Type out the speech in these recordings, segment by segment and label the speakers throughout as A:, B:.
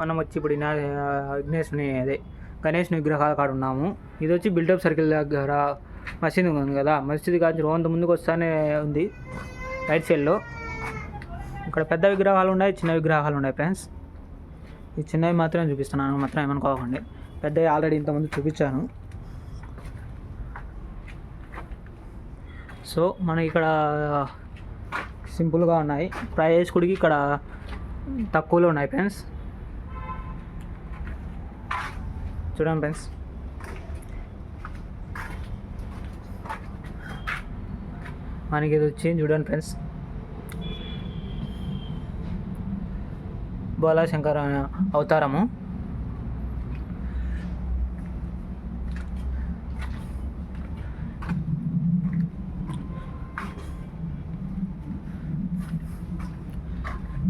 A: మనం వచ్చి ఇప్పుడు వినా విఘ్నేశ్వని అదే గణేష్ విగ్రహాల కాడ ఉన్నాము. ఇది వచ్చి బిల్డప్ సర్కిల్ దగ్గర మసీదు ఉంది కదా. మసీదు కాదు రోంత ముందుకు వస్తానే ఉంది రైట్ సైడ్లో ఇక్కడ పెద్ద విగ్రహాలు ఉన్నాయి చిన్న విగ్రహాలు ఉన్నాయి ఫ్రెండ్స్. ఈ చిన్నవి మాత్రమే చూపిస్తున్నాను మాత్రం ఏమనుకోకండి పెద్దవి ఆల్రెడీ ఇంతకుముందు చూపించాను. సో మనకి ఇక్కడ సింపుల్గా ఉన్నాయి. ప్రైస్ కూడా ఇక్కడ తక్కువలో ఉన్నాయి ఫ్రెండ్స్. చూడండి ఫ్రెండ్స్. మనకి ఇది వచ్చి చూడండి ఫ్రెండ్స్. బాలాశంకర అవతారము.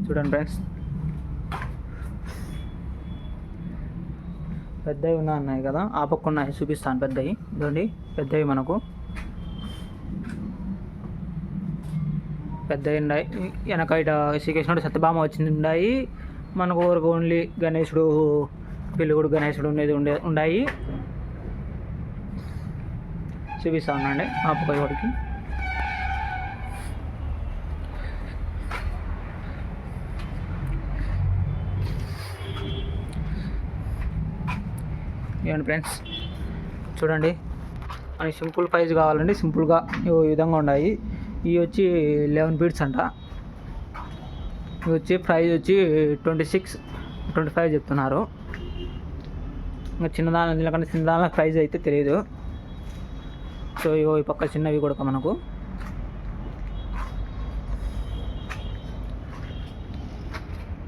A: చూడండి ఫ్రెండ్స్. పెద్దవి ఉన్నాయి కదా ఆ పక్క ఉన్నాయి చూపిస్తాను పెద్దవి. ఇదండి పెద్దవి మనకు. పెద్దవి ఉన్నాయి. వెనక ఇట శ్రీకృష్ణుడు సత్యభామ వచ్చింది ఉన్నాయి. మనకు వరకు ఓన్లీ గణేశుడు పిలుగుడు గణేశుడు ఉండేది ఉండే ఉన్నాయి. చూపిస్తా ఉన్నాండి ఆ పక్క ఇవ్వండి ఫ్రెండ్స్. చూడండి. మనకి సింపుల్ ప్రైజ్ కావాలండి. సింపుల్గా ఈ విధంగా ఉన్నాయి. ఇవి వచ్చి లెవెన్ బీట్స్ అంట. ఇవి వచ్చి ప్రైజ్ వచ్చి ట్వంటీ సిక్స్ ట్వంటీ ఫైవ్ చెప్తున్నారు. ఇంకా చిన్నదాని ఎందుకంటే చిన్నదాని ప్రైజ్ అయితే తెలియదు సో ఇగో ఈ పక్క చిన్నవి కూడా మనకు.